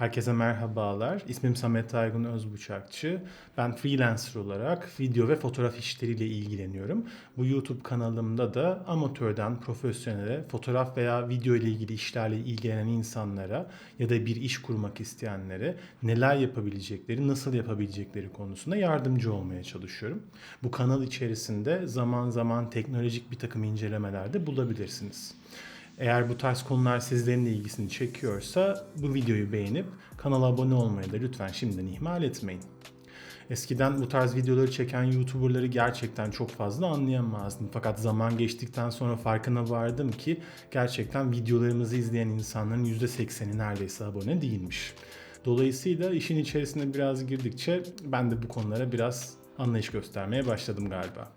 Herkese merhabalar. İsmim Samet Aygun Özbuçakçı. Ben freelancer olarak video ve fotoğraf işleriyle ilgileniyorum. Bu YouTube kanalımda da amatörden profesyonele fotoğraf veya video ile ilgili işlerle ilgilenen insanlara ya da bir iş kurmak isteyenlere neler yapabilecekleri, nasıl yapabilecekleri konusunda yardımcı olmaya çalışıyorum. Bu kanal içerisinde zaman zaman teknolojik bir takım incelemeler de bulabilirsiniz. Eğer bu tarz konular sizlerin de ilgisini çekiyorsa bu videoyu beğenip kanala abone olmayı da lütfen şimdiden ihmal etmeyin. Eskiden bu tarz videoları çeken YouTuber'ları gerçekten çok fazla anlayamazdım. Fakat zaman geçtikten sonra farkına vardım ki gerçekten videolarımızı izleyen insanların %80'i neredeyse abone değilmiş. Dolayısıyla işin içerisine biraz girdikçe ben de bu konulara biraz anlayış göstermeye başladım galiba.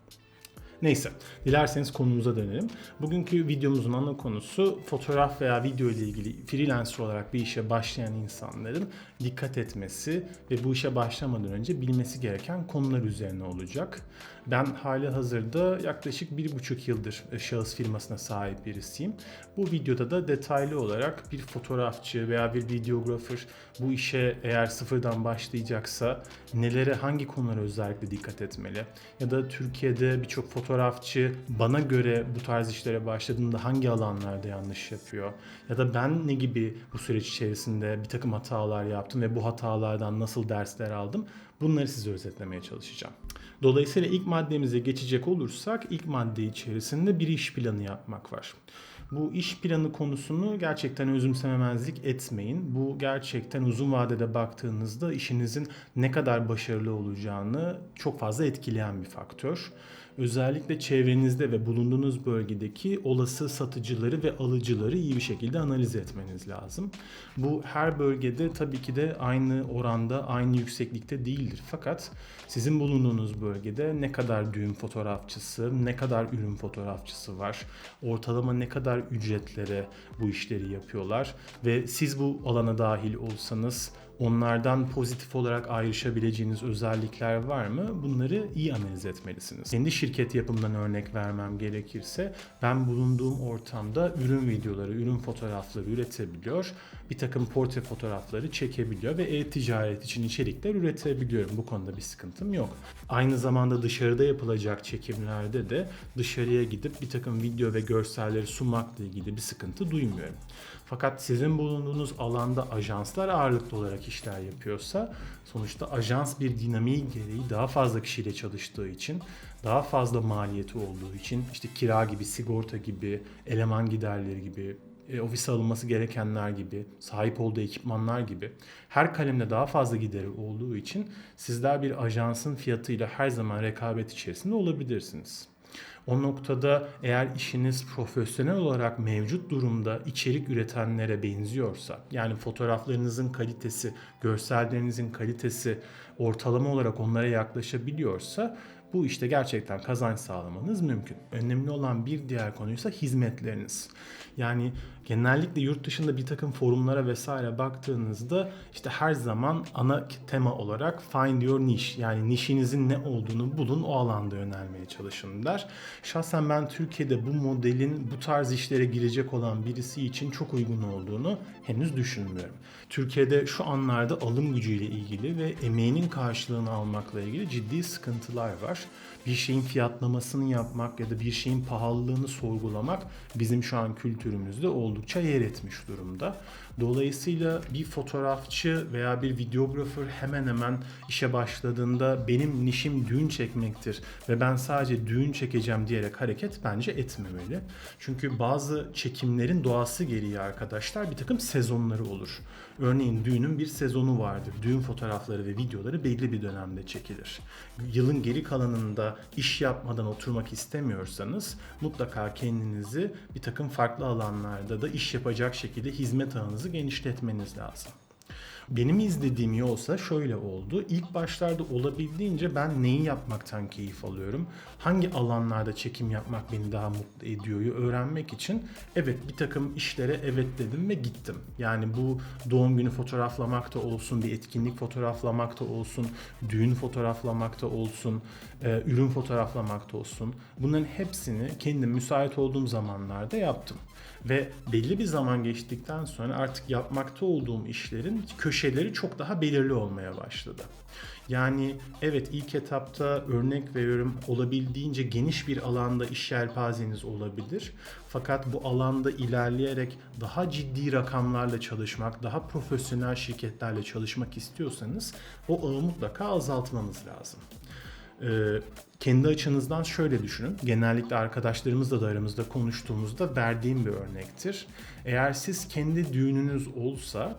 Neyse, dilerseniz konumuza dönelim. Bugünkü videomuzun ana konusu fotoğraf veya video ile ilgili freelancer olarak bir işe başlayan insanların dikkat etmesi ve bu işe başlamadan önce bilmesi gereken konular üzerine olacak. Ben hali hazırda yaklaşık bir buçuk yıldır şahıs firmasına sahip birisiyim. Bu videoda da detaylı olarak bir fotoğrafçı veya bir videografer bu işe eğer sıfırdan başlayacaksa nelere hangi konulara özellikle dikkat etmeli? Ya da Türkiye'de birçok fotoğrafçı bana göre bu tarz işlere başladığında hangi alanlarda yanlış yapıyor? Ya da ben ne gibi bu süreç içerisinde bir takım hatalar yaptım ve bu hatalardan nasıl dersler aldım? Bunları size özetlemeye çalışacağım. Dolayısıyla ilk maddemize geçecek olursak ilk madde içerisinde bir iş planı yapmak var. Bu iş planı konusunu gerçekten özümsememezlik etmeyin. Bu gerçekten uzun vadede baktığınızda işinizin ne kadar başarılı olacağını çok fazla etkileyen bir faktör. Özellikle çevrenizde ve bulunduğunuz bölgedeki olası satıcıları ve alıcıları iyi bir şekilde analiz etmeniz lazım. Bu her bölgede tabii ki de aynı oranda, aynı yükseklikte değildir. Fakat sizin bulunduğunuz bölgede ne kadar düğün fotoğrafçısı, ne kadar ürün fotoğrafçısı var, ortalama ne kadar ücretlere bu işleri yapıyorlar ve siz bu alana dahil olsanız onlardan pozitif olarak ayrışabileceğiniz özellikler var mı? Bunları iyi analiz etmelisiniz. Kendi şirket yapımından örnek vermem gerekirse ben bulunduğum ortamda ürün videoları, ürün fotoğrafları üretebiliyor. Bir takım portre fotoğrafları çekebiliyor ve e-ticaret için içerikler üretebiliyorum. Bu konuda bir sıkıntım yok. Aynı zamanda dışarıda yapılacak çekimlerde de dışarıya gidip bir takım video ve görselleri sunmakla ilgili bir sıkıntı duymuyorum. Fakat sizin bulunduğunuz alanda ajanslar ağırlıklı olarak işler yapıyorsa sonuçta ajans bir dinamiği gereği daha fazla kişiyle çalıştığı için daha fazla maliyeti olduğu için işte kira gibi, sigorta gibi, eleman giderleri gibi, e, ofise alınması gerekenler gibi, sahip olduğu ekipmanlar gibi her kalemde daha fazla gideri olduğu için sizler bir ajansın fiyatıyla her zaman rekabet içerisinde olabilirsiniz. O noktada eğer işiniz profesyonel olarak mevcut durumda içerik üretenlere benziyorsa, yani fotoğraflarınızın kalitesi, görsellerinizin kalitesi ortalama olarak onlara yaklaşabiliyorsa bu işte gerçekten kazanç sağlamanız mümkün. Önemli olan bir diğer konuysa hizmetleriniz. Yani genellikle yurt dışında bir takım forumlara vesaire baktığınızda işte her zaman ana tema olarak find your niche yani nişinizin ne olduğunu bulun o alanda yönelmeye çalışın der. Şahsen ben Türkiye'de bu modelin bu tarz işlere girecek olan birisi için çok uygun olduğunu henüz düşünmüyorum. Türkiye'de şu anlarda alım gücüyle ilgili ve emeğinin karşılığını almakla ilgili ciddi sıkıntılar var. life. Bir şeyin fiyatlamasını yapmak ya da bir şeyin pahalılığını sorgulamak bizim şu an kültürümüzde oldukça yer etmiş durumda. Dolayısıyla bir fotoğrafçı veya bir videografer hemen hemen işe başladığında benim nişim düğün çekmektir ve ben sadece düğün çekeceğim diyerek hareket bence etmemeli. Çünkü bazı çekimlerin doğası gereği arkadaşlar bir takım sezonları olur. Örneğin düğünün bir sezonu vardır. Düğün fotoğrafları ve videoları belli bir dönemde çekilir. Yılın geri kalanında iş yapmadan oturmak istemiyorsanız mutlaka kendinizi bir takım farklı alanlarda da iş yapacak şekilde hizmet ağınızı genişletmeniz lazım. Benim izlediğim yolsa şöyle oldu. İlk başlarda olabildiğince ben neyi yapmaktan keyif alıyorum, hangi alanlarda çekim yapmak beni daha mutlu ediyor'yu öğrenmek için evet bir takım işlere evet dedim ve gittim. Yani bu doğum günü fotoğraflamak da olsun, bir etkinlik fotoğraflamak da olsun, düğün fotoğraflamak da olsun, ürün fotoğraflamak da olsun. Bunların hepsini kendim müsait olduğum zamanlarda yaptım. Ve belli bir zaman geçtikten sonra artık yapmakta olduğum işlerin köşeleri çok daha belirli olmaya başladı. Yani evet ilk etapta örnek veriyorum olabildiğince geniş bir alanda iş yelpazeniz olabilir. Fakat bu alanda ilerleyerek daha ciddi rakamlarla çalışmak, daha profesyonel şirketlerle çalışmak istiyorsanız o ağı mutlaka azaltmanız lazım. Ee, kendi açınızdan şöyle düşünün. Genellikle arkadaşlarımızla da aramızda konuştuğumuzda verdiğim bir örnektir. Eğer siz kendi düğününüz olsa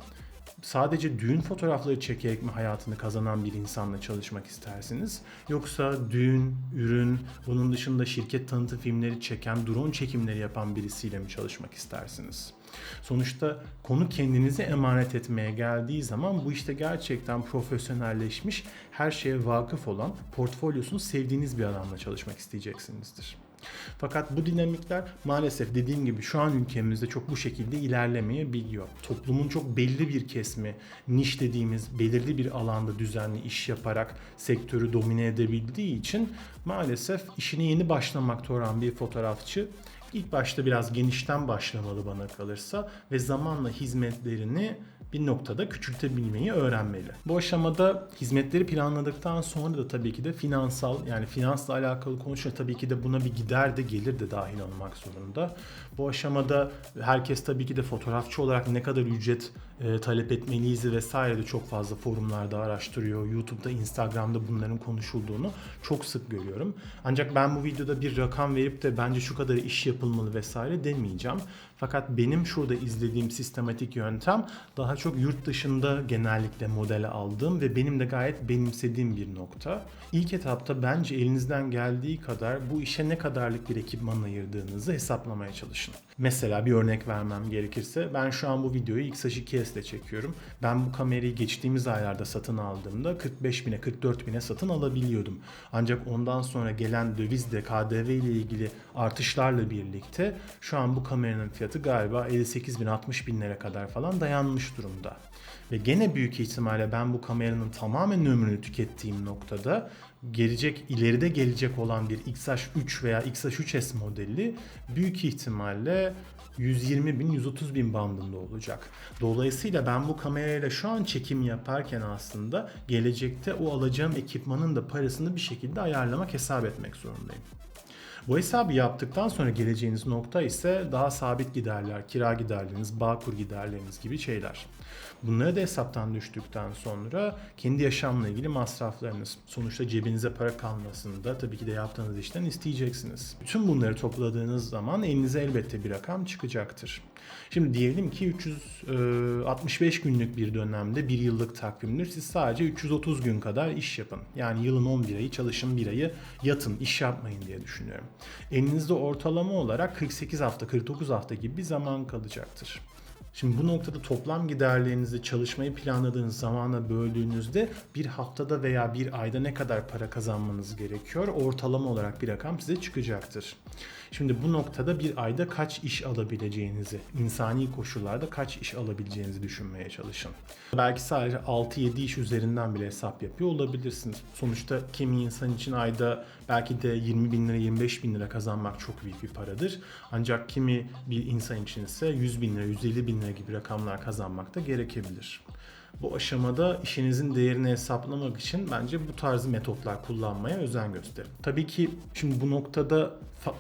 sadece düğün fotoğrafları çekerek mi hayatını kazanan bir insanla çalışmak istersiniz? Yoksa düğün, ürün, bunun dışında şirket tanıtım filmleri çeken, drone çekimleri yapan birisiyle mi çalışmak istersiniz? Sonuçta konu kendinize emanet etmeye geldiği zaman bu işte gerçekten profesyonelleşmiş, her şeye vakıf olan, portfolyosunu sevdiğiniz bir adamla çalışmak isteyeceksinizdir. Fakat bu dinamikler maalesef dediğim gibi şu an ülkemizde çok bu şekilde ilerlemeyebiliyor. Toplumun çok belli bir kesimi niş dediğimiz belirli bir alanda düzenli iş yaparak sektörü domine edebildiği için maalesef işine yeni başlamakta olan bir fotoğrafçı ilk başta biraz genişten başlamalı bana kalırsa ve zamanla hizmetlerini bir noktada küçültebilmeyi öğrenmeli. Bu aşamada hizmetleri planladıktan sonra da tabii ki de finansal yani finansla alakalı konuşunca tabii ki de buna bir gider de gelir de dahil olmak zorunda. Bu aşamada herkes tabii ki de fotoğrafçı olarak ne kadar ücret e, talep etmeliyiz vesaire de çok fazla forumlarda araştırıyor. YouTube'da, Instagram'da bunların konuşulduğunu çok sık görüyorum. Ancak ben bu videoda bir rakam verip de bence şu kadar iş yapılmalı vesaire demeyeceğim. Fakat benim şurada izlediğim sistematik yöntem daha çok yurt dışında genellikle modele aldığım ve benim de gayet benimsediğim bir nokta. İlk etapta bence elinizden geldiği kadar bu işe ne kadarlık bir ekipman ayırdığınızı hesaplamaya çalışın. Mesela bir örnek vermem gerekirse ben şu an bu videoyu X-H2S ile çekiyorum. Ben bu kamerayı geçtiğimiz aylarda satın aldığımda 45 bine 44 bine satın alabiliyordum. Ancak ondan sonra gelen dövizle KDV ile ilgili artışlarla birlikte şu an bu kameranın fiyatı galiba 58 bin 60 binlere kadar falan dayanmış durumda. Ve gene büyük ihtimalle ben bu kameranın tamamen ömrünü tükettiğim noktada gelecek ileride gelecek olan bir XH3 veya XH3S modeli büyük ihtimalle 120 bin 130 bin bandında olacak. Dolayısıyla ben bu kamerayla şu an çekim yaparken aslında gelecekte o alacağım ekipmanın da parasını bir şekilde ayarlamak hesap etmek zorundayım. Bu hesabı yaptıktan sonra geleceğiniz nokta ise daha sabit giderler, kira giderleriniz, bağkur giderleriniz gibi şeyler. Bunları da hesaptan düştükten sonra kendi yaşamla ilgili masraflarınız, sonuçta cebinize para kalmasını da tabii ki de yaptığınız işten isteyeceksiniz. Bütün bunları topladığınız zaman elinize elbette bir rakam çıkacaktır. Şimdi diyelim ki 365 günlük bir dönemde bir yıllık takvimdir. Siz sadece 330 gün kadar iş yapın. Yani yılın 11 ayı çalışın bir ayı yatın iş yapmayın diye düşünüyorum. Elinizde ortalama olarak 48 hafta 49 hafta gibi bir zaman kalacaktır. Şimdi bu noktada toplam giderlerinizi çalışmayı planladığınız zamana böldüğünüzde bir haftada veya bir ayda ne kadar para kazanmanız gerekiyor? Ortalama olarak bir rakam size çıkacaktır. Şimdi bu noktada bir ayda kaç iş alabileceğinizi, insani koşullarda kaç iş alabileceğinizi düşünmeye çalışın. Belki sadece 6-7 iş üzerinden bile hesap yapıyor olabilirsiniz. Sonuçta kimi insan için ayda belki de 20 bin lira 25 bin lira kazanmak çok büyük bir paradır. Ancak kimi bir insan için ise 100 bin lira 150 bin lira gibi rakamlar kazanmak da gerekebilir. Bu aşamada işinizin değerini hesaplamak için bence bu tarz metotlar kullanmaya özen gösterin. Tabii ki şimdi bu noktada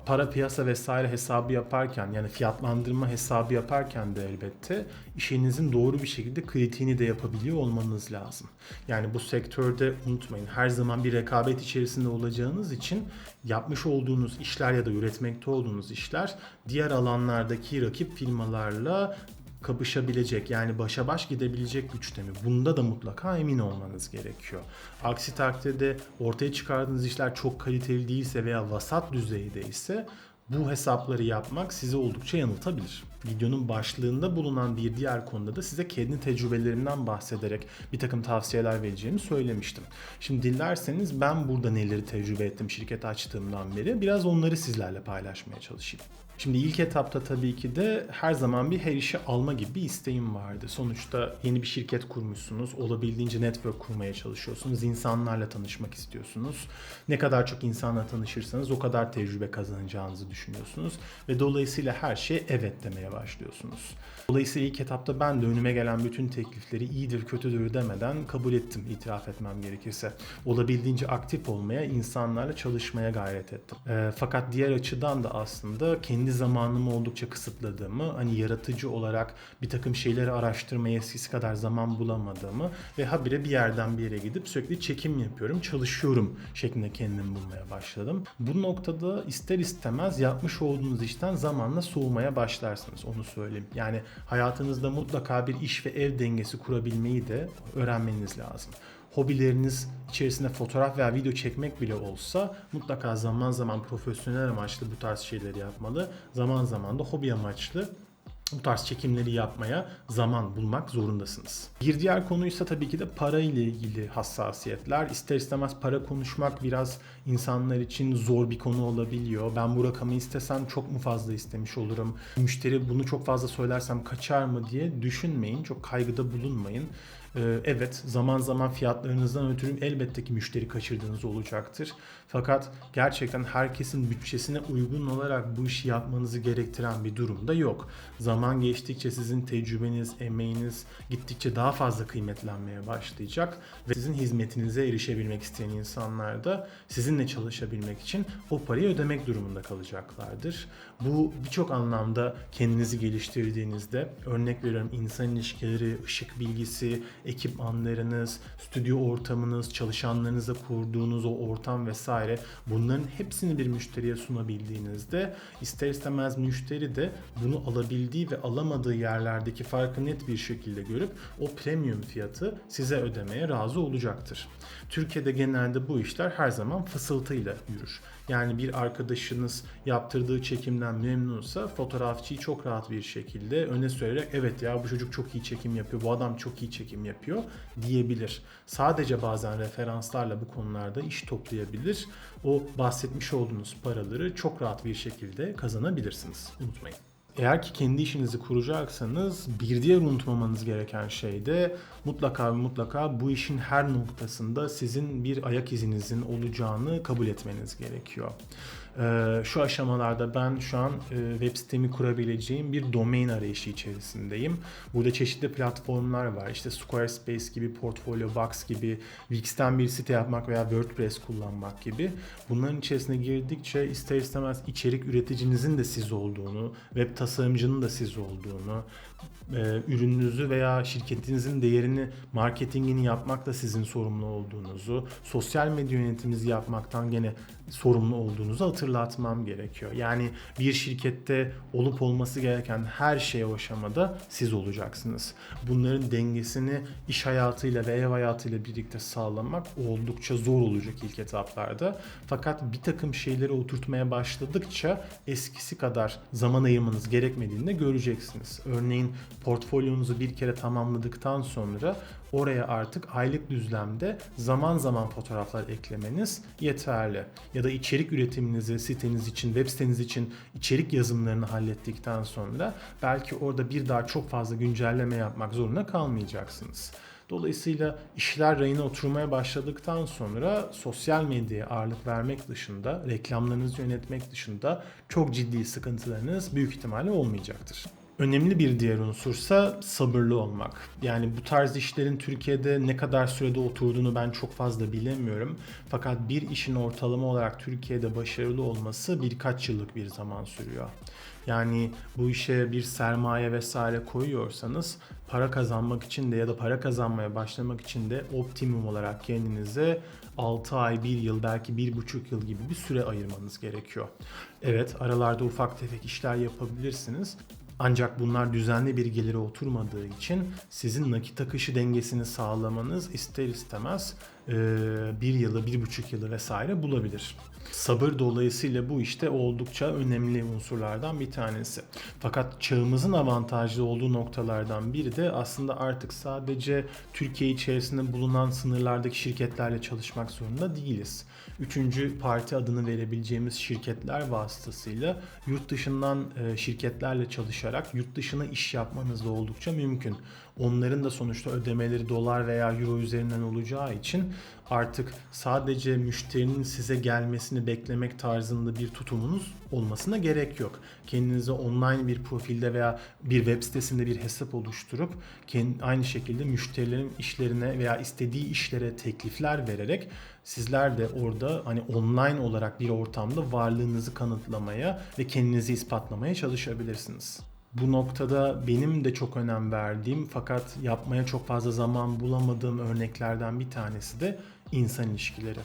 para piyasa vesaire hesabı yaparken yani fiyatlandırma hesabı yaparken de elbette işinizin doğru bir şekilde kritiğini de yapabiliyor olmanız lazım. Yani bu sektörde unutmayın her zaman bir rekabet içerisinde olacağınız için yapmış olduğunuz işler ya da üretmekte olduğunuz işler diğer alanlardaki rakip firmalarla kapışabilecek yani başa baş gidebilecek güçte mi? Bunda da mutlaka emin olmanız gerekiyor. Aksi takdirde ortaya çıkardığınız işler çok kaliteli değilse veya vasat düzeyde ise bu hesapları yapmak sizi oldukça yanıltabilir. Videonun başlığında bulunan bir diğer konuda da size kendi tecrübelerimden bahsederek bir takım tavsiyeler vereceğimi söylemiştim. Şimdi dilerseniz ben burada neleri tecrübe ettim şirket açtığımdan beri biraz onları sizlerle paylaşmaya çalışayım. Şimdi ilk etapta tabii ki de her zaman bir her işi alma gibi bir isteğim vardı. Sonuçta yeni bir şirket kurmuşsunuz, olabildiğince network kurmaya çalışıyorsunuz, insanlarla tanışmak istiyorsunuz. Ne kadar çok insanla tanışırsanız o kadar tecrübe kazanacağınızı düşünüyorsunuz ve dolayısıyla her şeye evet demeye başlıyorsunuz. Dolayısıyla ilk etapta ben de önüme gelen bütün teklifleri iyidir kötüdür demeden kabul ettim itiraf etmem gerekirse. Olabildiğince aktif olmaya, insanlarla çalışmaya gayret ettim. E, fakat diğer açıdan da aslında kendi zamanımı oldukça kısıtladığımı, hani yaratıcı olarak bir takım şeyleri araştırmaya eskisi kadar zaman bulamadığımı ve habire bir yerden bir yere gidip sürekli çekim yapıyorum, çalışıyorum şeklinde kendimi bulmaya başladım. Bu noktada ister istemez yapmış olduğunuz işten zamanla soğumaya başlarsınız onu söyleyeyim. Yani hayatınızda mutlaka bir iş ve ev dengesi kurabilmeyi de öğrenmeniz lazım hobileriniz içerisinde fotoğraf veya video çekmek bile olsa mutlaka zaman zaman profesyonel amaçlı bu tarz şeyleri yapmalı. Zaman zaman da hobi amaçlı bu tarz çekimleri yapmaya zaman bulmak zorundasınız. Bir diğer konuysa tabii ki de para ile ilgili hassasiyetler. İster istemez para konuşmak biraz insanlar için zor bir konu olabiliyor. Ben bu rakamı istesem çok mu fazla istemiş olurum? Müşteri bunu çok fazla söylersem kaçar mı diye düşünmeyin. Çok kaygıda bulunmayın. Ee, evet zaman zaman fiyatlarınızdan ötürü elbette ki müşteri kaçırdığınız olacaktır. Fakat gerçekten herkesin bütçesine uygun olarak bu işi yapmanızı gerektiren bir durum da yok. Zaman geçtikçe sizin tecrübeniz, emeğiniz gittikçe daha fazla kıymetlenmeye başlayacak ve sizin hizmetinize erişebilmek isteyen insanlar da sizinle çalışabilmek için o parayı ödemek durumunda kalacaklardır. Bu birçok anlamda kendinizi geliştirdiğinizde örnek veriyorum insan ilişkileri, ışık bilgisi, ekipmanlarınız, stüdyo ortamınız, çalışanlarınızla kurduğunuz o ortam vesaire bunların hepsini bir müşteriye sunabildiğinizde ister istemez müşteri de bunu alabildiği ve alamadığı yerlerdeki farkı net bir şekilde görüp o premium fiyatı size ödemeye razı olacaktır. Türkiye'de genelde bu işler her zaman fısıltıyla yürür. Yani bir arkadaşınız yaptırdığı çekimden memnunsa fotoğrafçıyı çok rahat bir şekilde öne sürerek evet ya bu çocuk çok iyi çekim yapıyor, bu adam çok iyi çekim yapıyor diyebilir. Sadece bazen referanslarla bu konularda iş toplayabilir. O bahsetmiş olduğunuz paraları çok rahat bir şekilde kazanabilirsiniz. Unutmayın. Eğer ki kendi işinizi kuracaksanız bir diğer unutmamanız gereken şey de mutlaka mutlaka bu işin her noktasında sizin bir ayak izinizin olacağını kabul etmeniz gerekiyor. Ee, şu aşamalarda ben şu an e, web sitemi kurabileceğim bir domain arayışı içerisindeyim. Burada çeşitli platformlar var. İşte Squarespace gibi, Portfolio Box gibi, Wix'ten bir site yapmak veya WordPress kullanmak gibi. Bunların içerisine girdikçe ister istemez içerik üreticinizin de siz olduğunu, web tasarımcının da siz olduğunu, e, ürününüzü veya şirketinizin değerini, marketingini yapmakla sizin sorumlu olduğunuzu, sosyal medya yönetiminizi yapmaktan gene sorumlu olduğunuzu hatırlatmam gerekiyor. Yani bir şirkette olup olması gereken her şey o aşamada siz olacaksınız. Bunların dengesini iş hayatıyla ve ev hayatıyla birlikte sağlamak oldukça zor olacak ilk etaplarda. Fakat bir takım şeyleri oturtmaya başladıkça eskisi kadar zaman ayırmanız gerekmediğini de göreceksiniz. Örneğin portfolyonuzu bir kere tamamladıktan sonra oraya artık aylık düzlemde zaman zaman fotoğraflar eklemeniz yeterli. Ya da içerik üretiminizi siteniz için, web siteniz için içerik yazımlarını hallettikten sonra belki orada bir daha çok fazla güncelleme yapmak zorunda kalmayacaksınız. Dolayısıyla işler rayına oturmaya başladıktan sonra sosyal medyaya ağırlık vermek dışında, reklamlarınızı yönetmek dışında çok ciddi sıkıntılarınız büyük ihtimalle olmayacaktır. Önemli bir diğer unsursa sabırlı olmak. Yani bu tarz işlerin Türkiye'de ne kadar sürede oturduğunu ben çok fazla bilemiyorum. Fakat bir işin ortalama olarak Türkiye'de başarılı olması birkaç yıllık bir zaman sürüyor. Yani bu işe bir sermaye vesaire koyuyorsanız para kazanmak için de ya da para kazanmaya başlamak için de optimum olarak kendinize 6 ay, 1 yıl belki 1,5 yıl gibi bir süre ayırmanız gerekiyor. Evet aralarda ufak tefek işler yapabilirsiniz ancak bunlar düzenli bir gelire oturmadığı için sizin nakit akışı dengesini sağlamanız ister istemez bir yılı, bir buçuk yılı vesaire bulabilir. Sabır dolayısıyla bu işte oldukça önemli unsurlardan bir tanesi. Fakat çağımızın avantajlı olduğu noktalardan biri de aslında artık sadece Türkiye içerisinde bulunan sınırlardaki şirketlerle çalışmak zorunda değiliz. Üçüncü parti adını verebileceğimiz şirketler vasıtasıyla yurt dışından e, şirketlerle çalışarak yurt dışına iş yapmanız da oldukça mümkün. Onların da sonuçta ödemeleri dolar veya euro üzerinden olacağı için artık sadece müşterinin size gelmesini beklemek tarzında bir tutumunuz olmasına gerek yok. Kendinize online bir profilde veya bir web sitesinde bir hesap oluşturup aynı şekilde müşterilerin işlerine veya istediği işlere teklifler vererek sizler de orada hani online olarak bir ortamda varlığınızı kanıtlamaya ve kendinizi ispatlamaya çalışabilirsiniz. Bu noktada benim de çok önem verdiğim fakat yapmaya çok fazla zaman bulamadığım örneklerden bir tanesi de insan ilişkileri.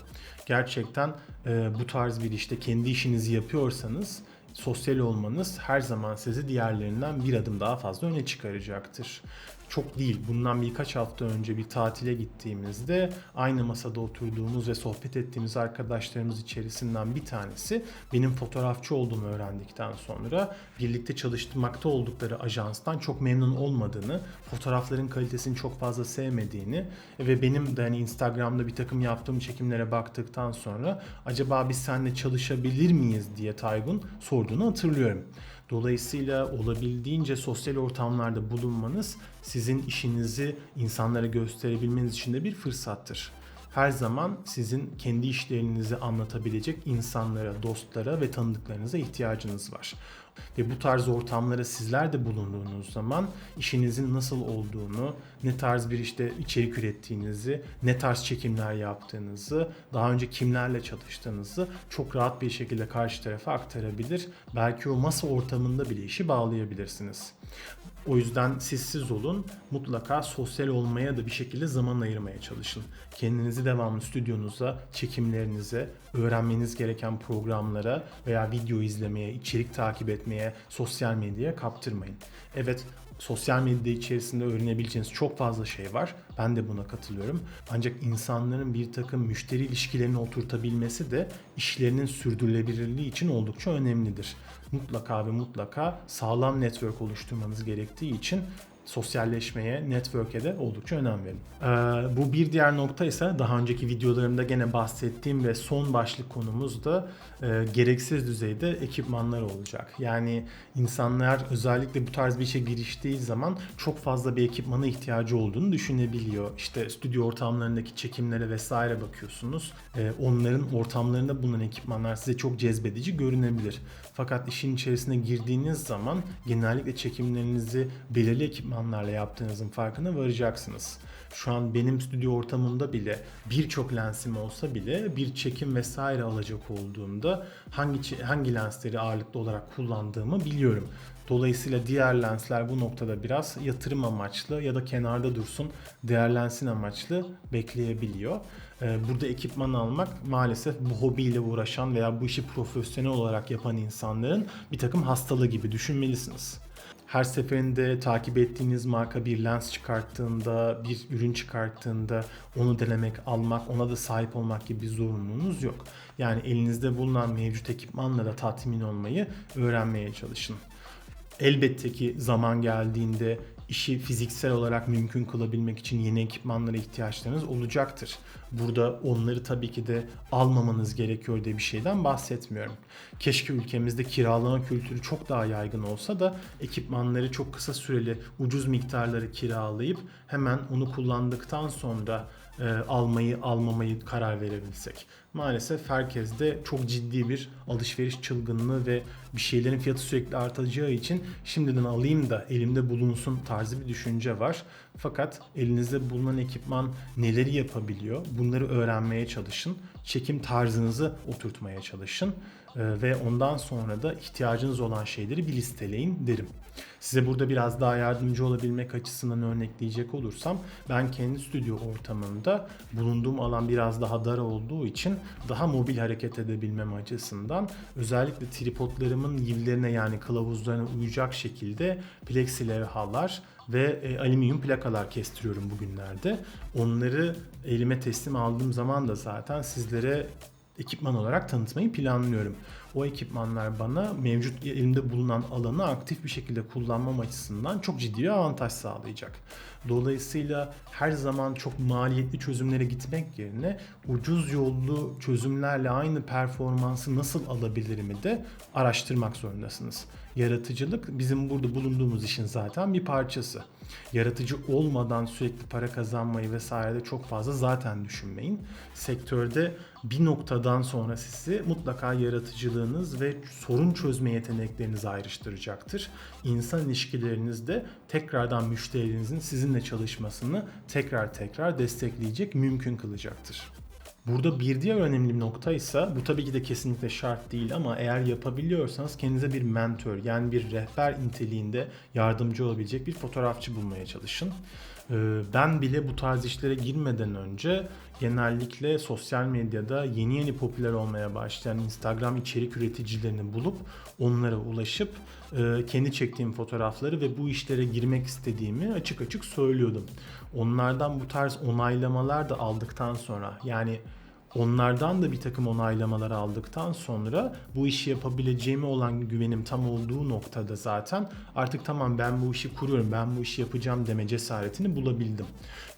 Gerçekten e, bu tarz bir işte kendi işinizi yapıyorsanız sosyal olmanız her zaman sizi diğerlerinden bir adım daha fazla öne çıkaracaktır çok değil. Bundan birkaç hafta önce bir tatile gittiğimizde aynı masada oturduğumuz ve sohbet ettiğimiz arkadaşlarımız içerisinden bir tanesi benim fotoğrafçı olduğumu öğrendikten sonra birlikte çalışmakta oldukları ajanstan çok memnun olmadığını, fotoğrafların kalitesini çok fazla sevmediğini ve benim de hani Instagram'da bir takım yaptığım çekimlere baktıktan sonra acaba biz seninle çalışabilir miyiz diye Taygun sorduğunu hatırlıyorum. Dolayısıyla olabildiğince sosyal ortamlarda bulunmanız sizin işinizi insanlara gösterebilmeniz için de bir fırsattır. Her zaman sizin kendi işlerinizi anlatabilecek insanlara, dostlara ve tanıdıklarınıza ihtiyacınız var. Ve bu tarz ortamlara sizler de bulunduğunuz zaman işinizin nasıl olduğunu, ne tarz bir işte içerik ürettiğinizi, ne tarz çekimler yaptığınızı, daha önce kimlerle çalıştığınızı çok rahat bir şekilde karşı tarafa aktarabilir. Belki o masa ortamında bile işi bağlayabilirsiniz. O yüzden sessiz olun. Mutlaka sosyal olmaya da bir şekilde zaman ayırmaya çalışın. Kendinizi devamlı stüdyonuza, çekimlerinize, öğrenmeniz gereken programlara veya video izlemeye, içerik takip etmeye, sosyal medyaya kaptırmayın. Evet sosyal medya içerisinde öğrenebileceğiniz çok fazla şey var. Ben de buna katılıyorum. Ancak insanların bir takım müşteri ilişkilerini oturtabilmesi de işlerinin sürdürülebilirliği için oldukça önemlidir. Mutlaka ve mutlaka sağlam network oluşturmanız gerektiği için sosyalleşmeye, network'e de oldukça önem verin. Ee, bu bir diğer nokta ise daha önceki videolarımda gene bahsettiğim ve son başlık konumuz da e, gereksiz düzeyde ekipmanlar olacak. Yani insanlar özellikle bu tarz bir işe giriştiği zaman çok fazla bir ekipmana ihtiyacı olduğunu düşünebiliyor. İşte stüdyo ortamlarındaki çekimlere vesaire bakıyorsunuz. E, onların ortamlarında bulunan ekipmanlar size çok cezbedici görünebilir. Fakat işin içerisine girdiğiniz zaman genellikle çekimlerinizi belirli ekipmanlarla yaptığınızın farkına varacaksınız. Şu an benim stüdyo ortamımda bile birçok lensim olsa bile bir çekim vesaire alacak olduğumda hangi hangi lensleri ağırlıklı olarak kullandığımı biliyorum. Dolayısıyla diğer lensler bu noktada biraz yatırım amaçlı ya da kenarda dursun değerlensin amaçlı bekleyebiliyor. Ee, burada ekipman almak maalesef bu hobiyle uğraşan veya bu işi profesyonel olarak yapan insanların bir takım hastalığı gibi düşünmelisiniz her seferinde takip ettiğiniz marka bir lens çıkarttığında, bir ürün çıkarttığında onu denemek, almak, ona da sahip olmak gibi bir zorunluluğunuz yok. Yani elinizde bulunan mevcut ekipmanla da tatmin olmayı öğrenmeye çalışın. Elbette ki zaman geldiğinde işi fiziksel olarak mümkün kılabilmek için yeni ekipmanlara ihtiyaçlarınız olacaktır. Burada onları tabii ki de almamanız gerekiyor diye bir şeyden bahsetmiyorum. Keşke ülkemizde kiralama kültürü çok daha yaygın olsa da ekipmanları çok kısa süreli ucuz miktarları kiralayıp hemen onu kullandıktan sonra e, almayı almamayı karar verebilsek. Maalesef herkes de çok ciddi bir alışveriş çılgınlığı ve bir şeylerin fiyatı sürekli artacağı için şimdiden alayım da elimde bulunsun tarzı bir düşünce var. Fakat elinizde bulunan ekipman neleri yapabiliyor? Bunları öğrenmeye çalışın. Çekim tarzınızı oturtmaya çalışın. Ee, ve ondan sonra da ihtiyacınız olan şeyleri bir listeleyin derim. Size burada biraz daha yardımcı olabilmek açısından örnekleyecek olursam ben kendi stüdyo ortamında bulunduğum alan biraz daha dar olduğu için daha mobil hareket edebilmem açısından özellikle tripodlarımın yivlerine yani kılavuzlarına uyacak şekilde plexi levhalar ve e, alüminyum plakalar kestiriyorum bugünlerde. Onları elime teslim aldığım zaman da zaten sizlere ekipman olarak tanıtmayı planlıyorum. O ekipmanlar bana mevcut elimde bulunan alanı aktif bir şekilde kullanmam açısından çok ciddi bir avantaj sağlayacak. Dolayısıyla her zaman çok maliyetli çözümlere gitmek yerine ucuz yollu çözümlerle aynı performansı nasıl alabilirimi de araştırmak zorundasınız. Yaratıcılık bizim burada bulunduğumuz işin zaten bir parçası. Yaratıcı olmadan sürekli para kazanmayı vesaire de çok fazla zaten düşünmeyin. Sektörde bir noktadan sonra sizi mutlaka yaratıcılığınız ve sorun çözme yetenekleriniz ayrıştıracaktır. İnsan ilişkilerinizde tekrardan müşterinizin sizinle çalışmasını tekrar tekrar destekleyecek, mümkün kılacaktır. Burada bir diğer önemli nokta ise bu tabii ki de kesinlikle şart değil ama eğer yapabiliyorsanız kendinize bir mentor yani bir rehber niteliğinde yardımcı olabilecek bir fotoğrafçı bulmaya çalışın. Ee, Ben bile bu tarz işlere girmeden önce genellikle sosyal medyada yeni yeni popüler olmaya başlayan Instagram içerik üreticilerini bulup onlara ulaşıp e, kendi çektiğim fotoğrafları ve bu işlere girmek istediğimi açık açık söylüyordum. Onlardan bu tarz onaylamalar da aldıktan sonra yani Onlardan da bir takım onaylamalar aldıktan sonra bu işi yapabileceğime olan güvenim tam olduğu noktada zaten artık tamam ben bu işi kuruyorum, ben bu işi yapacağım deme cesaretini bulabildim.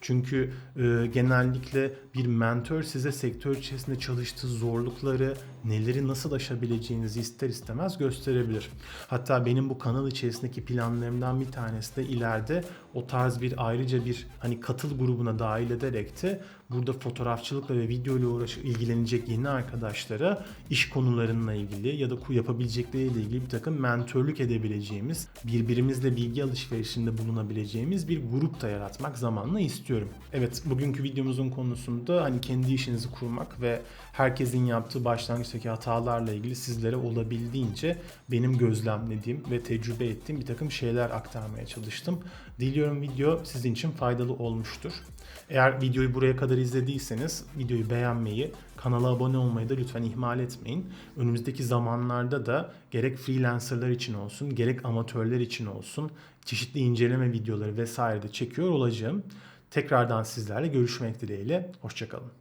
Çünkü e, genellikle bir mentor size sektör içerisinde çalıştığı zorlukları, neleri nasıl aşabileceğinizi ister istemez gösterebilir. Hatta benim bu kanal içerisindeki planlarımdan bir tanesi de ileride o tarz bir ayrıca bir hani katıl grubuna dahil ederek de burada fotoğrafçılıkla ve video ile uğraş ilgilenecek yeni arkadaşlara iş konularıyla ilgili ya da yapabilecekleriyle ilgili bir takım mentörlük edebileceğimiz, birbirimizle bilgi alışverişinde bulunabileceğimiz bir grup da yaratmak zamanla istiyorum. Evet bugünkü videomuzun konusunda hani kendi işinizi kurmak ve herkesin yaptığı başlangıçtaki hatalarla ilgili sizlere olabildiğince benim gözlemlediğim ve tecrübe ettiğim bir takım şeyler aktarmaya çalıştım. Diliyorum video sizin için faydalı olmuştur. Eğer videoyu buraya kadar izlediyseniz videoyu beğenmeyi, kanala abone olmayı da lütfen ihmal etmeyin. Önümüzdeki zamanlarda da gerek freelancerlar için olsun, gerek amatörler için olsun çeşitli inceleme videoları vesaire de çekiyor olacağım. Tekrardan sizlerle görüşmek dileğiyle. Hoşçakalın.